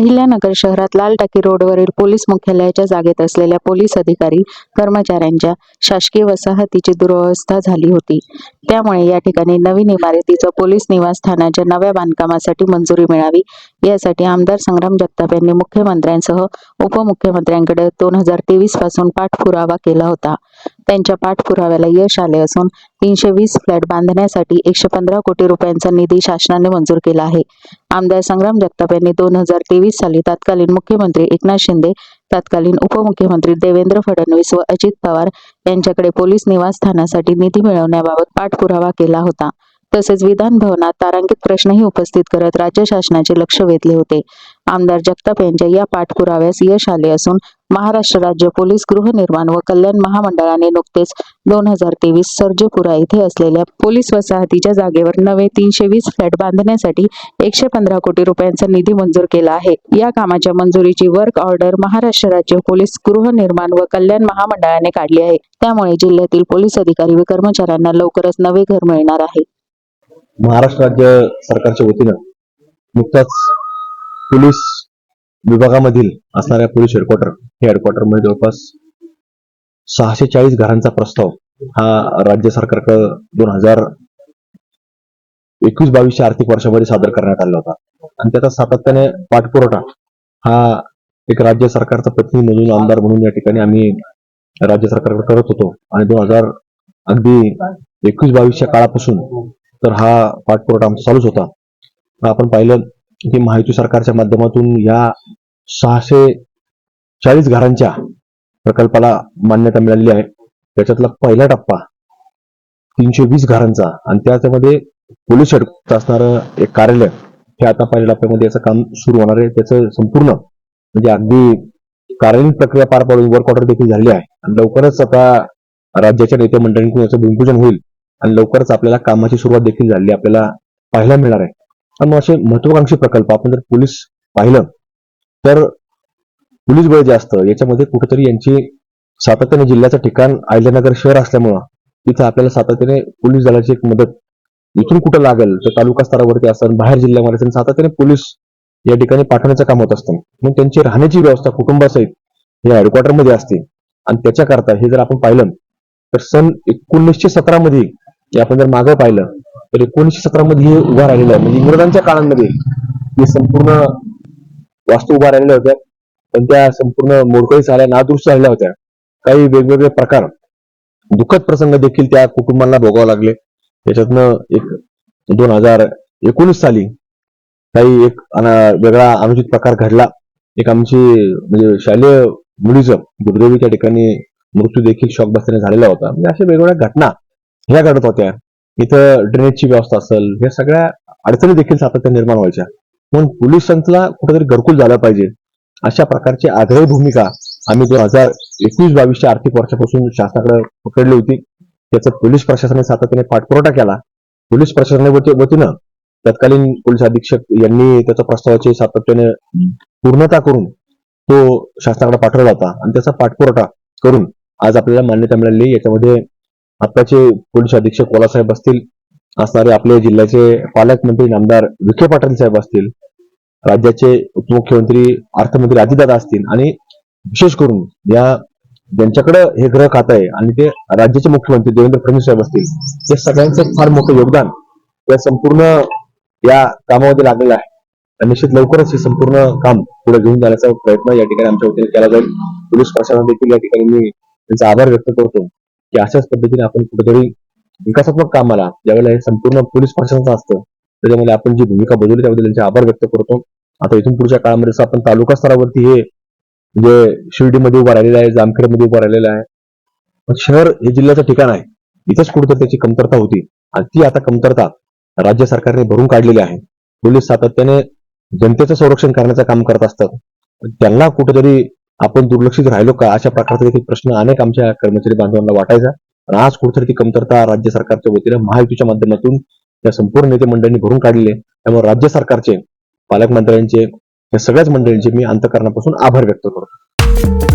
अहिल्यानगर शहरात लाल टाकी रोडवरील पोलीस मुख्यालयाच्या जागेत असलेल्या पोलीस अधिकारी कर्मचाऱ्यांच्या शासकीय वसाहतीची दुरवस्था झाली होती. त्यामुळे या ठिकाणी नवीन इमारतीचं पोलीस निवासस्थानाच्या नव्या बांधकामासाठी मंजुरी मिळावी यासाठी आमदार संग्राम जगताप यांनी मुख्यमंत्र्यांसह उपमुख्यमंत्र्यांकडे दोन हजार तेवीसपासून पाठपुरावा केला होता. त्यांच्या पाठपुराव्याला यश आले असून तीनशे वीस फ्लॅट बांधण्यासाठी एकशे पंधरा कोटी रुपयांचा निधी शासनाने मंजूर केला आहे. आमदार संग्राम जगताप यांनी दोन हजार तेवीस साली तत्कालीन मुख्यमंत्री एकनाथ शिंदे तत्कालीन उपमुख्यमंत्री देवेंद्र फडणवीस व अजित पवार यांच्याकडे पोलीस निवासस्थानासाठी निधी मिळवण्याबाबत पाठपुरावा केला होता. तसेच विधान भवनात तारांकित प्रश्नही उपस्थित करत राज्य शासनाचे लक्ष वेधले होते. आमदार जगताप यांच्या या पाठपुराव्यास यश आले असून महाराष्ट्र राज्य पोलीस गृहनिर्माण व कल्याण महामंडळाने नुकतेच दोन हजार तेवीस सर्जेपुरा येथे असलेल्या पोलीस वसाहतीच्या जागेवर नवे तीनशे वीस फ्लॅट बांधण्यासाठी एकशे पंधरा कोटी रुपयांचा निधी मंजूर केला आहे. या कामाच्या मंजुरीची वर्क ऑर्डर महाराष्ट्र राज्य पोलीस गृहनिर्माण व कल्याण महामंडळाने काढली आहे. त्यामुळे जिल्ह्यातील पोलीस अधिकारी व कर्मचाऱ्यांना लवकरच नवे घर मिळणार आहे. महाराष्ट्र राज्य सरकारच्या वतीनं नुकताच पोलीस विभागामधील असणाऱ्या पोलीस हेडक्वार्टर हे हेडक्वार्टरमध्ये जवळपास सहाशे चाळीस घरांचा प्रस्ताव हा राज्य सरकारकडे दोन हजार एकवीस बावीसच्या आर्थिक वर्षामध्ये सादर करण्यात आला होता. आणि त्याचा सातत्याने पाठपुरवठा हा एक राज्य सरकारचा प्रतिनिधी म्हणून आमदार म्हणून या ठिकाणी आम्ही राज्य सरकारकडे करत होतो. आणि दोन हजार अगदी एकवीस बावीसच्या काळापासून तर हा पाठपुरवठा आमचा चालूच होता. आपण पाहिलं की माहिती सरकारच्या माध्यमातून या सहाशे चाळीस घरांच्या प्रकल्पाला मान्यता मिळालेली आहे. त्याच्यातला पहिला टप्पा तीनशे वीस घरांचा आणि त्याच्यामध्ये पोलीस हेडक्वार्टर असणारं एक कार्यालय हे आता पहिल्या टप्प्यामध्ये याचं काम सुरू होणार आहे. त्याचं संपूर्ण म्हणजे अगदी कार्यालयीन प्रक्रिया पार पाडून वर्क ऑर्डर देखील झाली आहे. आणि लवकरच आता राज्याच्या नेते मंडळींकडून याचं भूमिपूजन होईल आणि लवकरच आपल्याला कामाची सुरुवात देखील झाली आपल्याला पाहायला मिळणार आहे. आणि मग असे महत्वाकांक्षी प्रकल्प आपण जर पोलीस पाहिलं तर पोलीस बळ जे असतं याच्यामध्ये कुठेतरी यांची सातत्याने जिल्ह्याचं ठिकाण अहिल्यानगर शहर असल्यामुळं तिथं आपल्याला सातत्याने पोलीस दलाची एक मदत इथून कुठं लागेल तर तालुका स्तरावरती असतात बाहेर जिल्ह्यामध्ये असेल सातत्याने पोलीस या ठिकाणी पाठवण्याचं काम होत असतं. मग त्यांची राहण्याची व्यवस्था कुटुंबासहित या हेडक्वार्टरमध्ये असते. आणि त्याच्याकरता हे जर आपण पाहिलं तर सन एकोणीसशे सतरा मध्ये आपण जर मागं पाहिलं तर एकोणीसशे सतरा मध्ये हे उभा राहिलेलं आहे. म्हणजे इंग्रजांच्या काळामध्ये हे संपूर्ण वास्तू उभा राहिलेल्या होत्या. पण त्या संपूर्ण मोडकळी झाल्या नादुरुस्त झालेल्या होत्या. काही वेगवेगळे प्रकार. दुःखद प्रसंग देखील त्या कुटुंबांना भोगावे लागले. त्याच्यातनं एक दोन हजार एकोणीस साली काही एक वेगळा अनुचित प्रकार घडला. एक आमची म्हणजे शालेय मुलीचं दुर्दैवी त्या ठिकाणी मृत्यू देखील शॉक बसल्याने झालेला होता. म्हणजे अशा वेगवेगळ्या घटना ह्या घडत होत्या. इथं ड्रेनेजची व्यवस्था असेल ह्या सगळ्या अडचणी देखील सातत्याने निर्माण व्हायच्या. म्हणून पोलिसांना कुठेतरी घरकुल झाला पाहिजे. अशा प्रकारची आग्रही भूमिका आम्ही दोन हजार एकवीस बावीसच्या आर्थिक वर्षापासून शासनाकडे पकडली होती. त्याचा पोलीस प्रशासनाने सातत्याने पाठपुरवठा केला. पोलीस प्रशासनाच्या वतीनं तत्कालीन पोलीस अधीक्षक यांनी त्याच्या प्रस्तावाची सातत्याने पूर्णता करून तो शासनाकडे पाठवला होता. आणि त्याचा पाठपुरवठा करून आज आपल्याला मान्यता मिळाली याच्यामध्ये आत्ताचे पोलीस अधीक्षक कोलासाहेब असतील असणारे आपले जिल्ह्याचे पालकमंत्री नामदार विखे पाटील साहेब असतील राज्याचे उपमुख्यमंत्री अर्थमंत्री आदिदादा असतील आणि विशेष करून या ज्यांच्याकडे हे ग्रह खात आहे आणि ते राज्याचे मुख्यमंत्री देवेंद्र फडणवीस साहेब असतील या सगळ्यांचं फार मोठं योगदान या संपूर्ण या कामामध्ये लागलेलं आहे. आणि निश्चित लवकरच हे संपूर्ण काम पुढे घेऊन जाण्याचा प्रयत्न या ठिकाणी आमच्या वतीने केला जाईल. पोलीस प्रशासन देखील या ठिकाणी मी त्यांचा आभार व्यक्त करतो. की अशाच पद्धतीने आपण कुठेतरी विकासात्मक कामाला ज्यावेळेला हे संपूर्ण पोलीस प्रशासनाचं असतं त्याच्यामध्ये आपण जी भूमिका बजावली त्याबद्दल त्यांचे आभार व्यक्त करतो. आता इथून पुढच्या काळामध्ये जसं आपण तालुका स्तरावरती हे म्हणजे शिर्डीमध्ये उभा राहिलेलं आहे जामखेडमध्ये उभा राहिलेलं आहे पण शहर हे जिल्ह्याचं ठिकाण आहे. इथंच कुठेतरी त्याची कमतरता होती. आणि ती आता कमतरता राज्य सरकारने भरून काढलेली आहे. पोलीस सातत्याने जनतेचं संरक्षण करण्याचं काम करत असतात. त्यांना कुठेतरी आपण दुर्लक्षित राहिलो का? अशा प्रकारचे देखील प्रश्न अनेक आमच्या कर्मचारी बांधवांना वाटायचा. पण आज कुठेतरी ती कमतरता राज्य सरकारच्या वतीनं महायुतीच्या माध्यमातून या संपूर्ण नेते मंडळींनी भरून काढले त्यामुळे राज्य सरकारचे पालकमंत्र्यांचे या सगळ्याच मंडळींचे मी अंतकरणापासून आभार व्यक्त करतो.